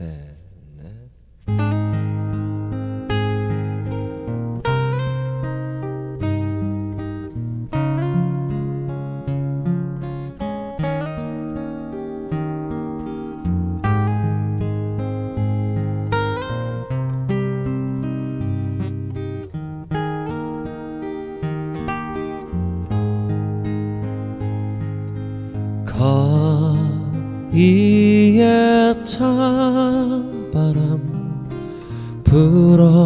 Yeah. 거리에 찬 바람 불어오더니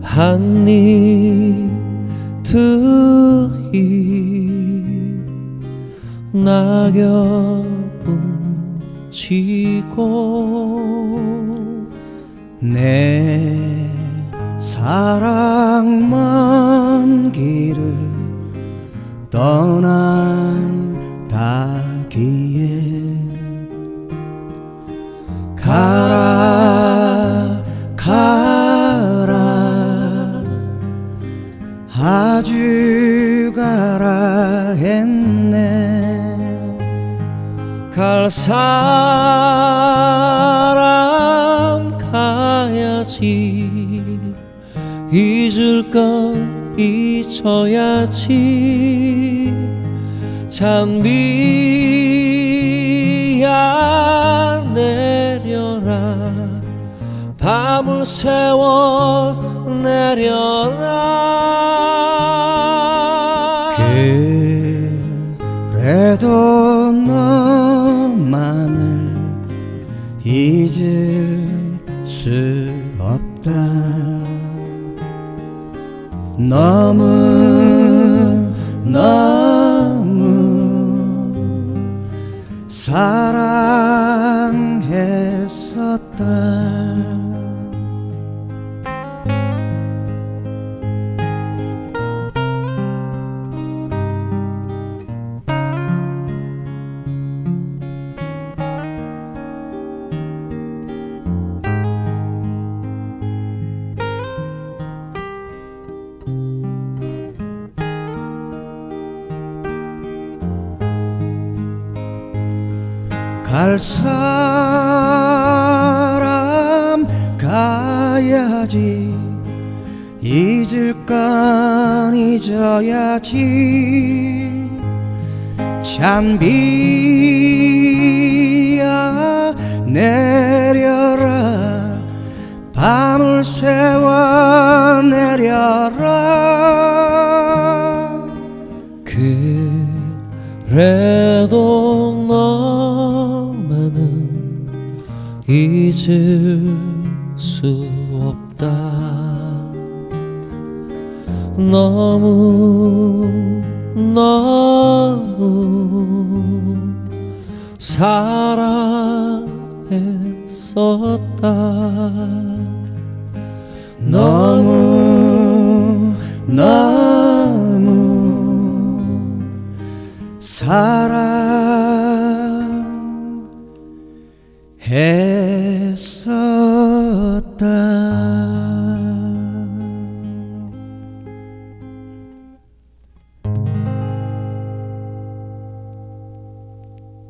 한입 두입 낙엽은 지고 내 사랑 먼 길을 떠난다기에 가라 가라 아주 가라 했네. 갈 사람 가야지 잊을 건 잊어야지. 잔비야 내려라. 밤을 새워 내려라. 그래도 너만을 잊을 수 없다 너무 너무. 사랑했었다 갈 사람 가야지. 잊을 건 잊어야지. 잔비야 내려라. 밤을 새워 내려라. 그래도 잊을 수 없다. 너무 너무 사랑했었다. 너무 너무 사랑 했었다